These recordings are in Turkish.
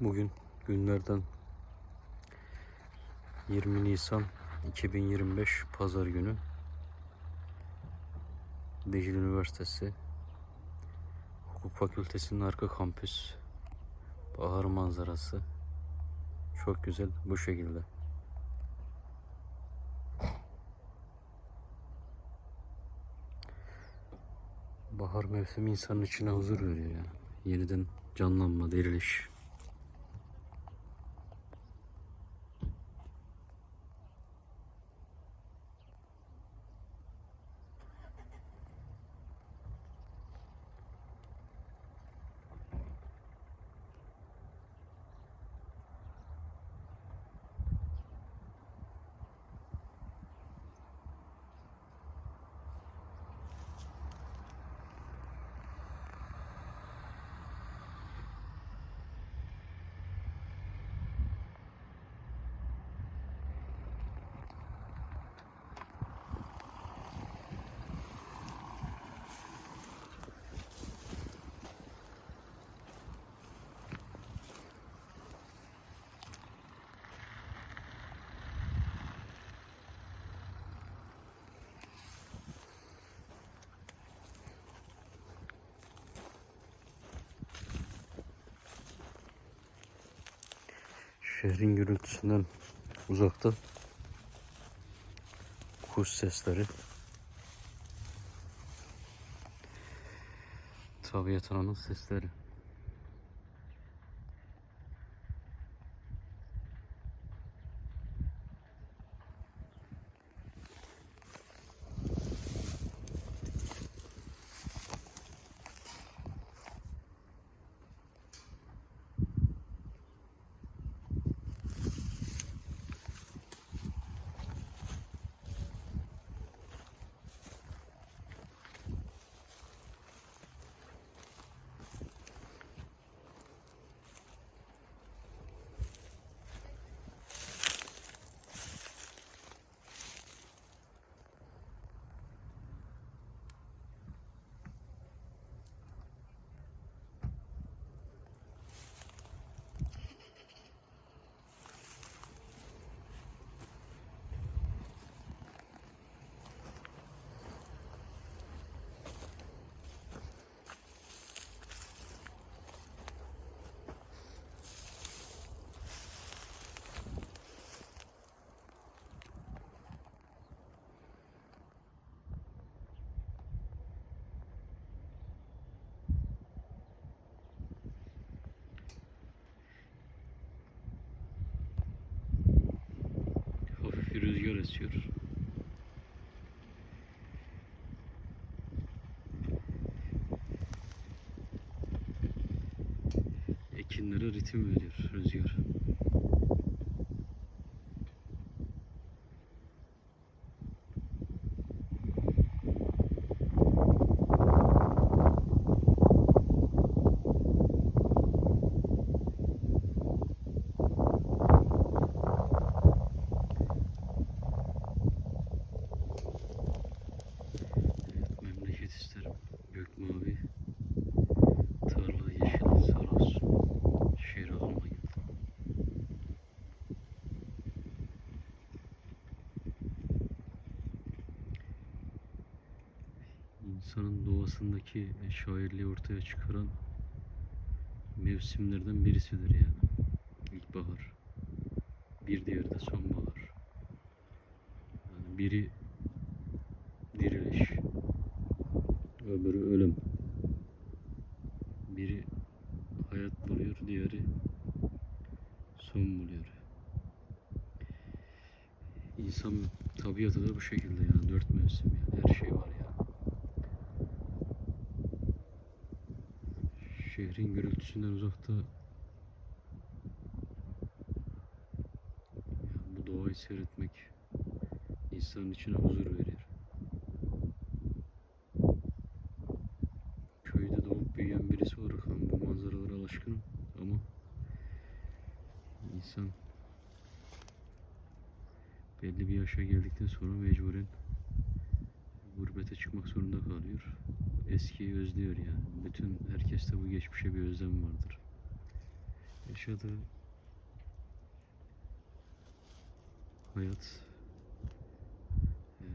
Bugün günlerden 20 Nisan 2025 Pazar günü Dicle Üniversitesi Hukuk Fakültesi'nin arka kampüs bahar manzarası çok güzel bu şekilde. Bahar mevsimi insanın içine huzur veriyor ya. Yeniden canlanma, diriliş. Şehrin gürültüsünden uzakta kuş sesleri. Tabiat sesleri. Esiyor. Ekinlere ritim veriyor rüzgar. İnsanın doğasındaki şairliği ortaya çıkaran mevsimlerden birisidir yani. İlkbahar. Bir diğeri de sonbahar. Yani biri diriliş, öbürü ölüm. Biri hayat buluyor, diğeri son buluyor. İnsan tabiatı da bu şekilde yani dört mevsim yani her şey var ya. Şehrin gürültüsünden uzakta yani bu doğayı seyretmek insanın içine huzur verir. köyde doğup büyüyen birisi olarak ben bu manzaralara alışkınım ama insan belli bir yaşa geldikten sonra mecburen gurbete çıkmak zorunda kalıyor. Eskiyi özlüyor yani. Bütün herkeste bu geçmişe bir özlem vardır. yaşadığı hayat eee,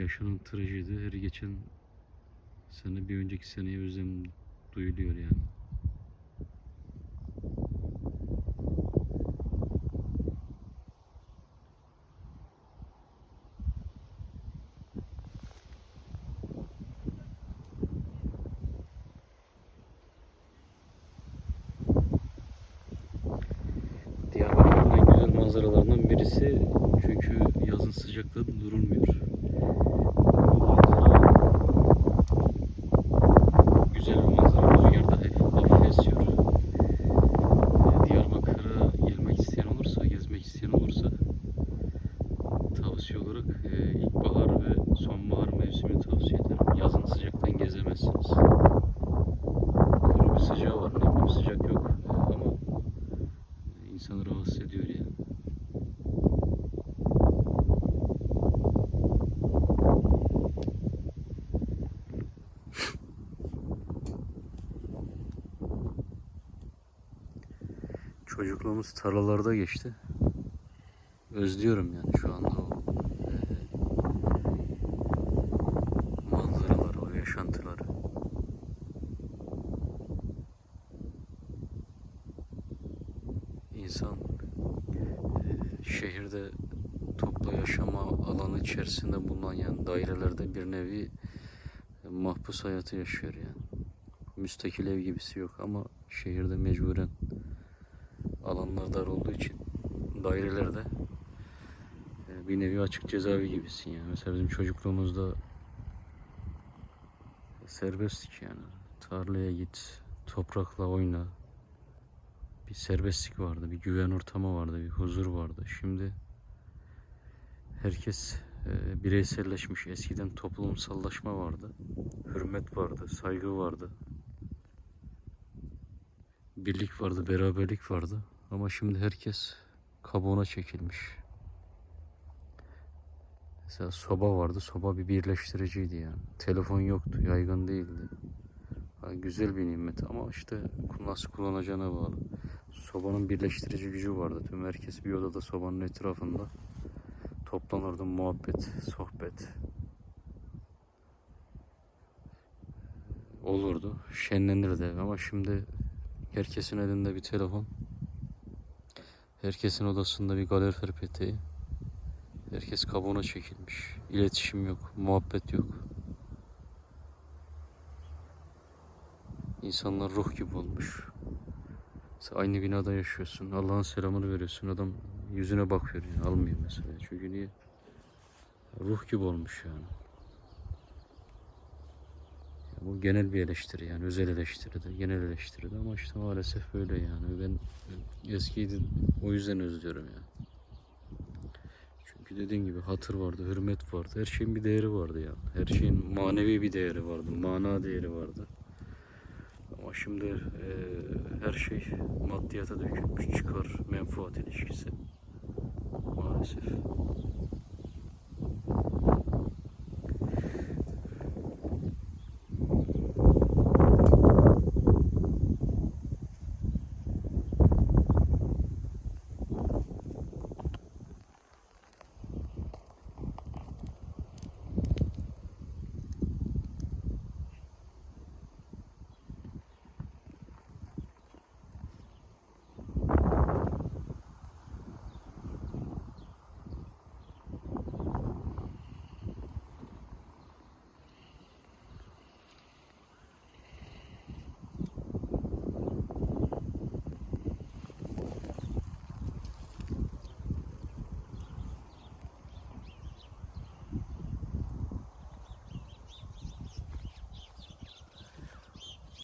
yaşanan trajedi her geçen sene bir önceki seneye özlem duyuluyor yani. Birisi çünkü yazın sıcakta durulmuyor. Çocukluğumuz tarlalarda geçti. Özlüyorum yani şu anda o eee, manzaraları, o yaşantıları. İnsan eee, şehirde toplu yaşama alanı içerisinde bulunan yani dairelerde bir nevi e, mahpus hayatı yaşıyor yani. Müstakil ev gibisi yok ama şehirde mecburen alanlar dar olduğu için dairelerde e, bir nevi açık cezaevi gibisin yani. Mesela bizim çocukluğumuzda serbestlik yani. Tarlaya git, toprakla oyna. Bir serbestlik vardı, bir güven ortamı vardı, bir huzur vardı. Şimdi herkes e, bireyselleşmiş. Eskiden toplumsallaşma vardı. Hürmet vardı, saygı vardı. Birlik vardı, beraberlik vardı. Ama şimdi herkes kabuğuna çekilmiş. Mesela soba vardı. Soba bir birleştiriciydi yani. Telefon yoktu, yaygın değildi. Ha, güzel bir nimet ama işte nasıl kullanacağına bağlı. Sobanın birleştirici gücü vardı. Tüm herkes bir odada sobanın etrafında toplanırdı muhabbet, sohbet olurdu. Şenlenirdi ama şimdi herkesin elinde bir telefon. Herkesin odasında bir kalorifer peteği. Herkes kabuğuna çekilmiş. İletişim yok, muhabbet yok. İnsanlar ruh gibi olmuş. Mesela aynı binada yaşıyorsun. Allah'ın selamını veriyorsun. Adam yüzüne bakıyor yani. Almıyor mesela. Çünkü niye? Ruh gibi olmuş yani. Bu genel bir eleştiri yani. Özel eleştiri de, genel eleştiri de ama işte maalesef böyle yani. Ben eskiydi o yüzden özlüyorum yani. Çünkü dediğim gibi hatır vardı, hürmet vardı. Her şeyin bir değeri vardı yani. Her şeyin manevi bir değeri vardı, mana değeri vardı. Ama şimdi eee, her şey maddiyata dökülmüş, çıkar, menfaat ilişkisi. Maalesef.